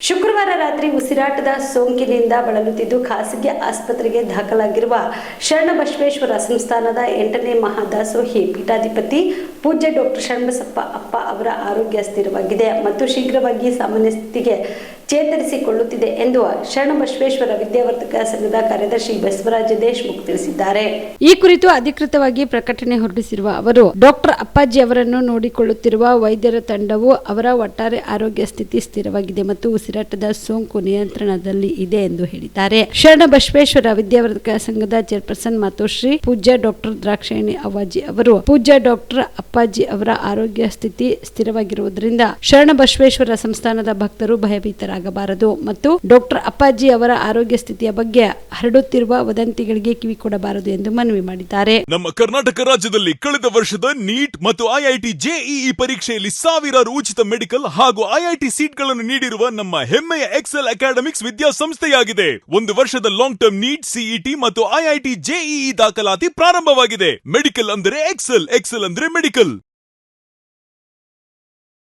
ಶುಕ್ರವಾರ ರಾತ್ರಿ ಉಸಿರಾಟದ ಸೋಂಕಿನಿಂದ ಬಳಲುತ್ತಿದ್ದು ಖಾಸಗಿ ಆಸ್ಪತ್ರೆಗೆ ದಾಖಲಾಗಿರುವ ಶರಣಬಸವೇಶ್ವರ ಸಂಸ್ಥಾನದ ಎಂಟನೇ ಮಹಾದಾಸೋಹಿ ಪೀಠಾಧಿಪತಿ ಪೂಜ್ಯ ಡಾಕ್ಟರ್ ಶರಣಬಸಪ್ಪ ಅಪ್ಪ ಅವರ ಆರೋಗ್ಯ ಸ್ಥಿರವಾಗಿದೆ ಮತ್ತು ಶೀಘ್ರವಾಗಿ ಸಾಮಾನ್ಯ ಸ್ಥಿತಿಗೆ ಚೇತರಿಸಿಕೊಳ್ಳುತ್ತಿದೆ ಎಂದು ಶರಣಬಸವೇಶ್ವರ ವಿದ್ಯಾವರ್ಧಕ ಸಂಘದ ಕಾರ್ಯದರ್ಶಿ ಬಸವರಾಜ ದೇಶ್ಮುಖ್ ತಿಳಿಸಿದ್ದಾರೆ. ಈ ಕುರಿತು ಅಧಿಕೃತವಾಗಿ ಪ್ರಕಟಣೆ ಹೊರಡಿಸಿರುವ ಅವರು, ಡಾಕ್ಟರ್ ಅಪ್ಪಾಜಿ ಅವರನ್ನು ನೋಡಿಕೊಳ್ಳುತ್ತಿರುವ ವೈದ್ಯರ ತಂಡವು ಅವರ ಒಟ್ಟಾರೆ ಆರೋಗ್ಯ ಸ್ಥಿತಿ ಸ್ಥಿರವಾಗಿದೆ ಮತ್ತು ಉಸಿರಾಟದ ಸೋಂಕು ನಿಯಂತ್ರಣದಲ್ಲಿ ಇದೆ ಎಂದು ಹೇಳಿದ್ದಾರೆ. ಶರಣ ಬಸವೇಶ್ವರ ವಿದ್ಯಾವರ್ಧಕ ಸಂಘದ ಚೇರ್ಪರ್ಸನ್ ಮತ್ತು ಶ್ರೀ ಪೂಜ್ಯ ಡಾಕ್ಟರ್ ದ್ರಾಕ್ಷಾಯಣಿ ಅವಾಜಿ ಅವರು, ಪೂಜ್ಯ ಡಾಕ್ಟರ್ ಅಪ್ಪಾಜಿ ಅವರ ಆರೋಗ್ಯ ಸ್ಥಿತಿ ಸ್ಥಿರವಾಗಿರುವುದರಿಂದ ಶರಣ ಬಸವೇಶ್ವರ ಸಂಸ್ಥಾನದ ಭಕ್ತರು ಭಯಭೀತರಾಗಬಾರದು ಮತ್ತು ಡಾಕ್ಟರ್ ಅಪ್ಪಾಜಿ ಅವರ ಆರೋಗ್ಯ ಸ್ಥಿತಿಯ ಬಗ್ಗೆ ಹರಡುತ್ತಿರುವ ವದಂತಿಗಳಿಗೆ ಕಿವಿ ಕೊಡಬಾರದು ಎಂದು ಮನವಿ ಮಾಡಿದ್ದಾರೆ. ನಮ್ಮ ಕರ್ನಾಟಕ ರಾಜ್ಯದಲ್ಲಿ ಕಳೆದ ವರ್ಷದ ನೀಟ್ ಮತ್ತು ಐಐಟಿ ಜೆಇಇ ಪರೀಕ್ಷೆಯಲ್ಲಿ ಸಾವಿರಾರು ಉಚಿತ ಮೆಡಿಕಲ್ ಹಾಗೂ ಐಐಟಿ ಸೀಟ್ಗಳನ್ನು ನೀಡಿರುವ ನಮ್ಮ ಹೆಮ್ಮೆಯ ಎಕ್ಸೆಲ್ ಅಕಾಡೆಮಿಕ್ಸ್ ವಿದ್ಯಾಸಂಸ್ಥೆಯಾಗಿದೆ. ಒಂದು ವರ್ಷದ ಲಾಂಗ್ ಟರ್ಮ್ ನೀಟ್ ಸಿಇಟಿ ಮತ್ತು ಐಐಟಿ ಜೆಇಇ ದಾಖಲಾತಿ ಪ್ರಾರಂಭವಾಗಿದೆ. ಮೆಡಿಕಲ್ ಅಂದರೆ ಎಕ್ಸೆಲ್ ಎಕ್ಸೆಲ್ ಅಂದ್ರೆ ಮೆಡಿಕಲ್.